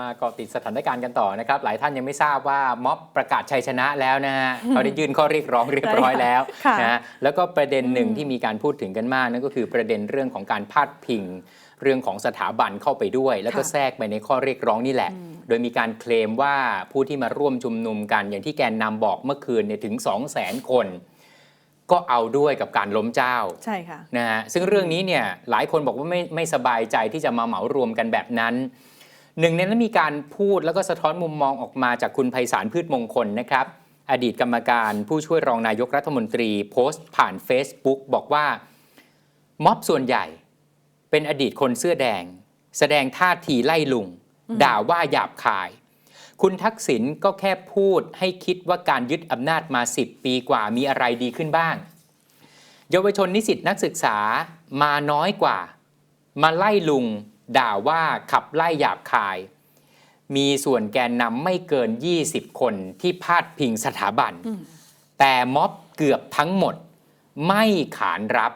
มาเกาะติดสถานการณ์กันต่อนะครับ หลายท่านยังไม่ทราบว่าม็อบประกาศชัยชนะแล้วนะฮะเขาได้ยื่นข้อเรียกร้องเรียบร้อยแล้วค่ะนะฮะแล้วก็ประเด็นหนึ่งอืมที่มีการพูดถึงกันมากนั่นก็คือประเด็นเรื่องของการพาดพิงเรื่องของสถาบันเข้าไปด้วย แล้วก็ค่ะแทรกไปในข้อเรียกร้องนี่แหละอืมโดยมีการเคลมว่าผู้ที่มาร่วมชุมนุมกัน อย่างที่แกนนำบอกเมื่อคืนเนี่ยถึง 2 0 0 0 0 0 คน ก็เอาด้วยกับการล้มเจ้าใช่ค่ะนะฮะซึ่งเรื่องนี้เนี่ยหลายคนบอกว่าไม่ไม่สบายใจที่จะมาเหมารวมกันแบบนั้น หนึ่งในนั้นมีการพูดแล้วก็สะท้อนมุมมองออกมาจากคุณไพศาลพืชมงคลนะครับ อดีตกรรมการผู้ช่วยรองนายกรัฐมนตรีโพสต์ผ่าน Facebook บอกว่า ม็อบส่วนใหญ่ เป็นอดีตคนเสื้อแดง แสดงท่าทีไล่ลุงอืมด่าว่าหยาบคาย คุณทักษิณก็แค่พูดให้คิดว่าการยึดอำนาจมา 10 ปีกว่ามีอะไรดีขึ้นบ้างเยาวชนนิสิตนักศึกษามาน้อยกว่า มาไล่ลุง ด่าว่าขับไล่หยาบคาย มีส่วนแกนนำไม่เกิน 20 คนที่พาดพิงสถาบันอืมแต่ม็อบเกือบทั้งหมดไม่ขานรับ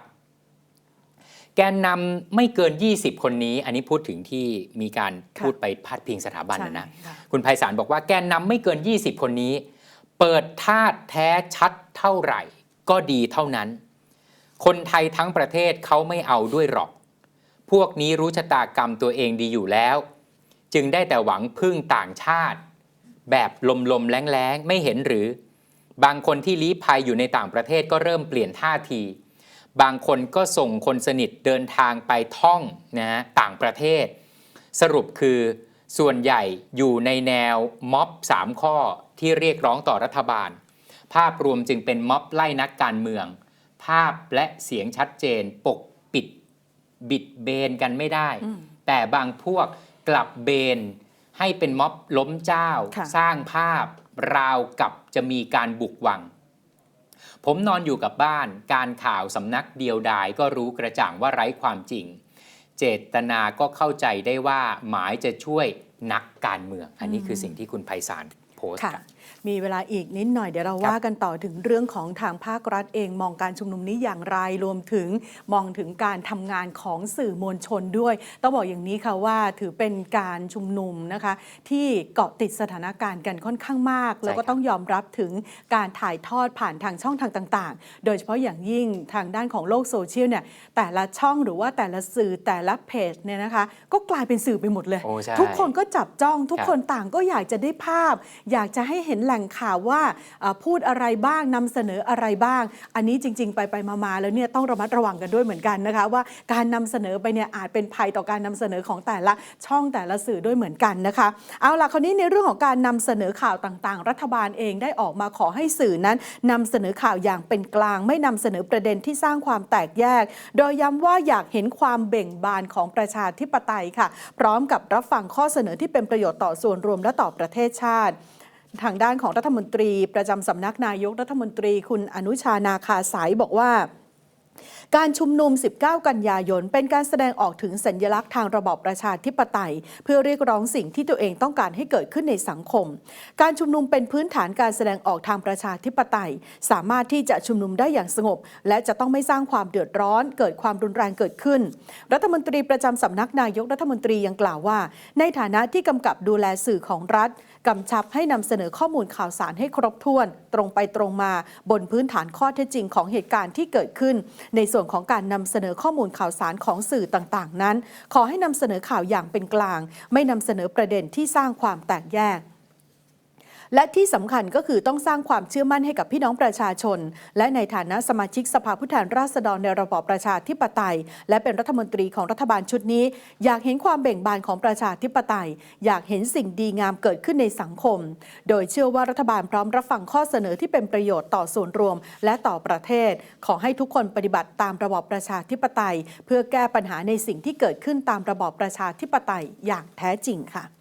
แกนนำไม่เกิน 20 คนนี้ อันนี้พูดถึงที่มีการค่ะพูดไปพาดพิงสถาบันนะนะใช่ค่ะคุณไพศาลบอกว่าแกนนำไม่เกิน 20 คนนี้ เปิดธาตุแท้ชัดเท่าไหร่ ก็ดีเท่านั้น คนไทยทั้งประเทศเขาไม่เอาด้วยหรอก พวกนี้รู้ชะตากรรมตัวเองดีอยู่แล้ว จึงได้แต่หวังพึ่งต่างชาติ แบบลมๆแรงๆ ไม่เห็นหรือ บางคนที่ลี้ภัยอยู่ในต่างประเทศก็เริ่มเปลี่ยนท่าที บางคนก็ส่งคนสนิทเดินทางไปท่องนะฮะต่างประเทศ สรุปคือส่วนใหญ่อยู่ในแนวม็อบ 3 ข้อที่เรียกร้องต่อรัฐบาล ภาพรวมจึงเป็นม็อบไล่นักการเมือง ภาพและเสียงชัดเจนปก บิดเบนกันไม่ได้อืมแต่บางพวกกลับเบน ให้เป็นม็อบล้มเจ้าค่ะสร้างภาพราวกับจะมีการบุกวัง ผมนอนอยู่กับบ้าน การข่าวสำนักเดียวดายก็รู้กระจ่างว่าไร้ความจริง เจตนาก็เข้าใจได้ว่าหมายจะช่วยนักการเมือง อันนี้คือสิ่งที่คุณไพศาล โพสต์ค่ะครับมีเวลาอีกนิดหน่อยเดี๋ยวเราครับว่ากันต่อถึงเรื่องของทางภาครัฐเองมองการชุมนุมนี้อย่างไรรวมถึงมองถึงการทำงานของสื่อมวลชนด้วย ต้องบอกอย่างนี้ค่ะว่าถือเป็นการชุมนุมนะคะ ที่เกาะติดสถานการณ์กันค่อนข้างมาก แล้วก็ครับต้องยอมรับถึงการถ่ายทอดผ่านทางช่องทางต่าง ๆ โดยเฉพาะอย่างยิ่งทางด้านของโลกโซเชียลเนี่ยแต่ละช่องหรือว่าแต่ละสื่อแต่ละเพจเนี่ยนะคะ ก็กลายเป็นสื่อไปหมดเลยโอ้ใช่ทุกคนก็จับจ้องทุกครับคนต่างก็อยากจะได้ภาพอยากจะให้เห็นแหล่งข่าวว่าพูดอะไรบ้างนำเสนออะไรบ้าง อันนี้จริง ๆ ไปไปๆมาๆแล้วเนี่ยต้องระมัดระวังกันด้วยเหมือนกันนะคะว่าการนำเสนอไปเนี่ยอาจเป็นภัยต่อการนำเสนอของแต่ละช่องแต่ละสื่อด้วยเหมือนกันนะคะ เอาล่ะคราวนี้ในเรื่องของการนำเสนอข่าวต่างๆ รัฐบาลเองได้ออกมาขอให้สื่อนั้นนำเสนอข่าวอย่างเป็นกลาง ไม่นำเสนอประเด็นที่สร้างความแตกแยก โดยย้ำว่าอยากเห็นความเบ่งบานของประชาธิปไตยค่ะ พร้อมกับรับฟังข้อเสนอที่เป็นประโยชน์ต่อส่วนรวมและต่อประเทศชาติ ทางด้านของรัฐมนตรี ประจำสำนักนายกรัฐมนตรีคุณอนุชานาคาสายบอกว่า การชุมนุม 19 กันยายน เป็นการแสดงออกถึงสัญลักษณ์ทางระบอบประชาธิปไตย เพื่อเรียกร้องสิ่งที่ตัวเองต้องการให้เกิดขึ้นในสังคม การชุมนุมเป็นพื้นฐานการแสดงออกทางประชาธิปไตย สามารถที่จะชุมนุมได้อย่างสงบ และจะต้องไม่สร้างความเดือดร้อน เกิดความรุนแรงเกิดขึ้น รัฐมนตรีประจำสำนักนายกรัฐมนตรียังกล่าวว่า ในฐานะที่กำกับดูแลสื่อของรัฐกำชับให้นำเสนอข้อมูลข่าวสารให้ครบถ้วน ตรงไปตรงมาบนพื้นฐานข้อเท็จจริงของเหตุการณ์ที่เกิดขึ้นในส่วนของการนำเสนอข้อมูลข่าวสารของสื่อต่างๆ นั้น ขอให้นำเสนอข่าวอย่างเป็นกลาง ไม่นำเสนอประเด็นที่สร้างความแตกแยก และที่สำคัญก็คือต้องสร้างความเชื่อมั่นให้กับพี่น้องประชาชน และในฐานะสมาชิกสภาผู้แทนราษฎรในระบอบประชาธิปไตย และเป็นรัฐมนตรีของรัฐบาลชุดนี้ อยากเห็นความเบ่งบานของประชาธิปไตย อยากเห็นสิ่งดีงามเกิดขึ้นในสังคม โดยเชื่อว่ารัฐบาลพร้อมรับฟังข้อเสนอที่เป็นประโยชน์ต่อส่วนรวม และต่อประเทศ ขอให้ทุกคนปฏิบัติตามระบอบประชาธิปไตย เพื่อแก้ปัญหาในสิ่งที่เกิดขึ้นตามระบอบประชาธิปไตยอย่างแท้จริงค่ะ